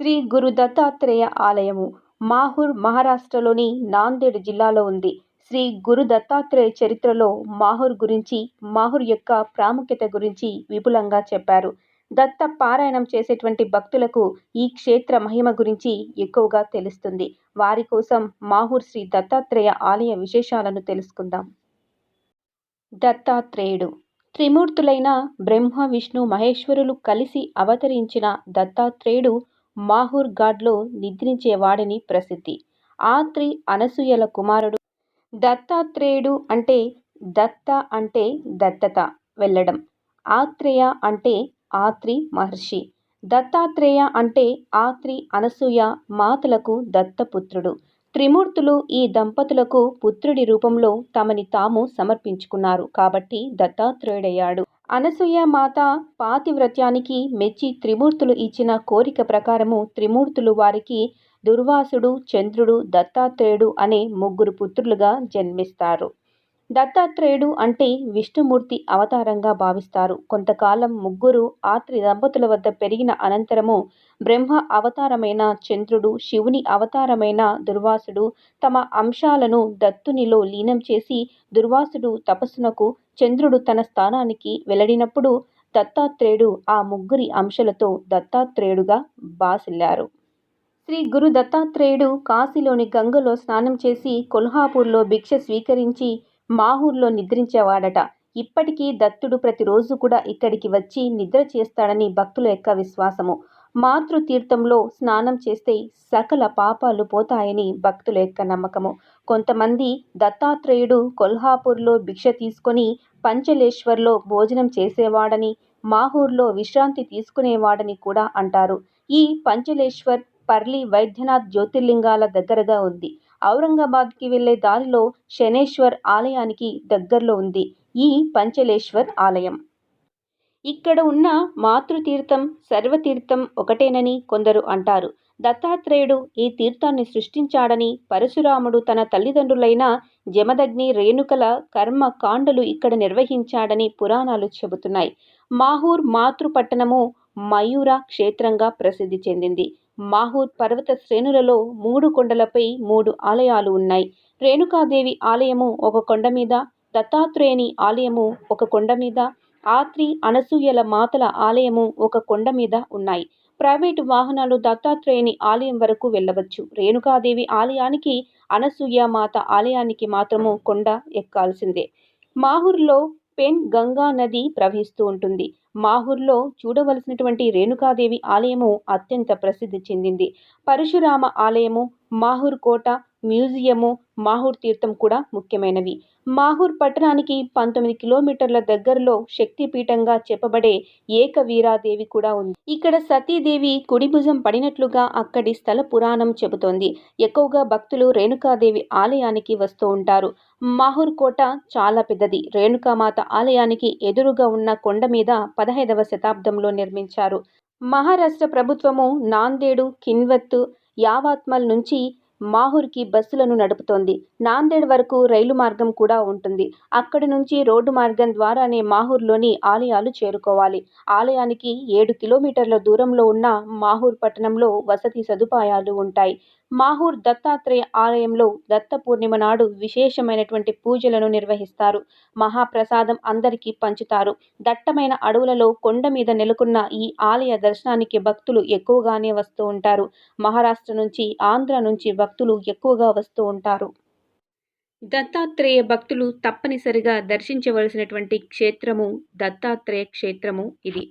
శ్రీ గురు దత్తాత్రేయ ఆలయము మాహూర్ మహారాష్ట్రలోని నాందేడ్ జిల్లాలో ఉంది. శ్రీ గురు దత్తాత్రేయ చరిత్రలో మాహూర్ గురించి మాహూర్ యొక్క ప్రాముఖ్యత గురించి విపులంగా చెప్పారు. దత్త పారాయణం చేసేటువంటి భక్తులకు ఈ క్షేత్ర మహిమ గురించి ఎక్కువగా తెలుస్తుంది. వారి కోసం మాహూర్ శ్రీ దత్తాత్రేయ ఆలయ విశేషాలను తెలుసుకుందాం. దత్తాత్రేయుడు. త్రిమూర్తులైన బ్రహ్మ విష్ణు మహేశ్వరులు కలిసి అవతరించిన దత్తాత్రేయుడు మాహూర్ ఘాట్లో నిద్రించేవాడని ప్రసిద్ధి. ఆత్రి అనసూయల కుమారుడు. దత్తాత్రేయుడు అంటే దత్త అంటే దత్తత వెళ్ళడం. ఆత్రేయ అంటే ఆత్రి మహర్షి. దత్తాత్రేయ అంటే ఆత్రి అనసూయ మాతలకు దత్తపుత్రుడు. త్రిమూర్తులు ఈ దంపతులకు పుత్రుడి రూపంలో తమని తాము సమర్పించుకున్నారు. కాబట్టి దత్తాత్రేయుడయ్యాడు. అనసూయ మాత పాతివ్రత్యానికి మెచ్చి త్రిమూర్తులు ఇచ్చిన కోరిక ప్రకారము త్రిమూర్తులు వారికి దుర్వాసుడు చంద్రుడు దత్తాత్రేయుడు అనే ముగ్గురు పుత్రులుగా జన్మిస్తారు. దత్తాత్రేయుడు అంటే విష్ణుమూర్తి అవతారంగా భావిస్తారు. కొంతకాలం ముగ్గురు ఆత్రి దంపతుల వద్ద పెరిగిన అనంతరము బ్రహ్మ అవతారమైన చంద్రుడు శివుని అవతారమైన దుర్వాసుడు తమ అంశాలను దత్తునిలో లీనం చేసి దుర్వాసుడు తపస్సునకు చంద్రుడు తన స్థానానికి వెల్లడినప్పుడు దత్తాత్రేయుడు ఆ ముగ్గురి అంశాలతో దత్తాత్రేయుడుగా బాసిల్లారు. శ్రీ గురు దత్తాత్రేయుడు కాశీలోని గంగలో స్నానం చేసి కొల్హాపూర్లో భిక్ష స్వీకరించి మా ఊర్లో నిద్రించేవాడట. ఇప్పటికీ దత్తుడు ప్రతిరోజు కూడా ఇక్కడికి వచ్చి నిద్ర చేస్తాడని భక్తుల యొక్క విశ్వాసము. మాతృతీర్థంలో స్నానం చేస్తే సకల పాపాలు పోతాయని భక్తుల యొక్క నమ్మకము. కొంతమంది దత్తాత్రేయుడు కొల్హాపూర్లో భిక్ష తీసుకొని పంచలేశ్వర్లో భోజనం చేసేవాడని మాహూర్లో విశ్రాంతి తీసుకునేవాడని కూడా అంటారు. ఈ పంచలేశ్వర్ పర్లి వైద్యనాథ్ జ్యోతిర్లింగాల దగ్గరగా ఉంది. ఔరంగాబాద్కి వెళ్ళే దారిలో శనేశ్వర్ ఆలయానికి దగ్గరలో ఉంది. ఈ పంచలేశ్వర్ ఆలయం. ఇక్కడ ఉన్న మాతృతీర్థం సర్వతీర్థం ఒకటేనని కొందరు అంటారు. దత్తాత్రేయుడు ఈ తీర్థాన్ని సృష్టించాడని పరశురాముడు తన తల్లిదండ్రులైన జమదగ్ని రేణుకల కర్మ కాండలు ఇక్కడ నిర్వహించాడని పురాణాలు చెబుతున్నాయి. మాహూర్ మాతృపట్టణము మయూర క్షేత్రంగా ప్రసిద్ధి చెందింది. మాహూర్ పర్వత శ్రేణులలో మూడు కొండలపై మూడు ఆలయాలు ఉన్నాయి. రేణుకాదేవి ఆలయము ఒక కొండ మీద దత్తాత్రేయుని ఆలయము ఒక కొండ మీద ఆత్రి అనసూయల మాతల ఆలయము ఒక కొండ మీద ఉన్నాయి. ప్రైవేటు వాహనాలు దత్తాత్రేయుని ఆలయం వరకు వెళ్ళవచ్చు. రేణుకాదేవి ఆలయానికి అనసూయ మాత ఆలయానికి మాత్రము కొండ ఎక్కాల్సిందే. మాహూర్లో పెన్ గంగా నది ప్రవహిస్తూ ఉంటుంది. మాహూర్లో చూడవలసినటువంటి రేణుకాదేవి ఆలయము అత్యంత ప్రసిద్ధి చెందింది. పరశురామ ఆలయము మాహూర్ కోట మ్యూజియము మాహూర్ తీర్థం కూడా ముఖ్యమైనవి. మాహూర్ పట్టణానికి పంతొమ్మిది కిలోమీటర్ల దగ్గరలో శక్తిపీఠంగా చెప్పబడే ఏకవీరాదేవి కూడా ఉంది. ఇక్కడ సతీదేవి కుడిభుజం పడినట్లుగా అక్కడి స్థల పురాణం చెబుతోంది. ఎక్కువగా భక్తులు రేణుకాదేవి ఆలయానికి వస్తూ ఉంటారు. మాహూర్ కోట చాలా పెద్దది. రేణుకామాత ఆలయానికి ఎదురుగా ఉన్న కొండ మీద పదహైదవ శతాబ్దంలో నిర్మించారు. మహారాష్ట్ర ప్రభుత్వము నాందేడు కిన్వత్తు యావాత్మల్ నుంచి మాహూర్కి బస్సులను నడుపుతోంది. నాందేడ్ వరకు రైలు మార్గం కూడా ఉంటుంది. అక్కడి నుంచి రోడ్డు మార్గం ద్వారానే మాహూర్లోని ఆలయాలు చేరుకోవాలి. ఆలయానికి ఏడు కిలోమీటర్ల దూరంలో ఉన్న మాహూర్ పట్టణంలో వసతి సదుపాయాలు ఉంటాయి. మాహూర్ దత్తాత్రేయ ఆలయంలో దత్త పూర్ణిమ నాడు విశేషమైనటువంటి పూజలను నిర్వహిస్తారు. మహాప్రసాదం అందరికీ పంచుతారు. దట్టమైన అడవులలో కొండ మీద నెలకొన్న ఈ ఆలయ దర్శనానికి భక్తులు ఎక్కువగానే వస్తూ ఉంటారు. మహారాష్ట్ర నుంచి ఆంధ్ర నుంచి భక్తులు ఎక్కువగా వస్తూ ఉంటారు. దత్తాత్రేయ భక్తులు తప్పనిసరిగా దర్శించవలసినటువంటి క్షేత్రము దత్తాత్రేయ క్షేత్రము ఇది.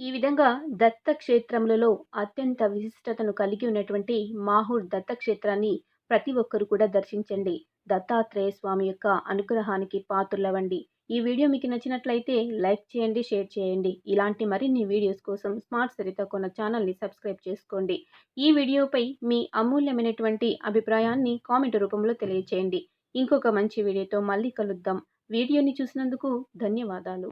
ఈ విధంగా దత్త క్షేత్రములలో అత్యంత విశిష్టతను కలిగి ఉన్నటువంటి మాహూర్ దత్త క్షేత్రాన్ని ప్రతి ఒక్కరు కూడా దర్శించండి. దత్తాత్రేయ స్వామి యొక్క అనుగ్రహానికి పాత్రులవ్వండి ఈ వీడియో మీకు నచ్చినట్లయితే లైక్ చేయండి షేర్ చేయండి. ఇలాంటి మరిన్ని వీడియోస్ కోసం స్మార్ట్ సరిత కొన్న ఛానల్ని సబ్స్క్రైబ్ చేసుకోండి. ఈ వీడియోపై మీ అమూల్యమైనటువంటి అభిప్రాయాన్ని కామెంట్ రూపంలో తెలియచేయండి. ఇంకొక మంచి వీడియోతో మళ్ళీ కలుద్దాం. వీడియోని చూసినందుకు ధన్యవాదాలు.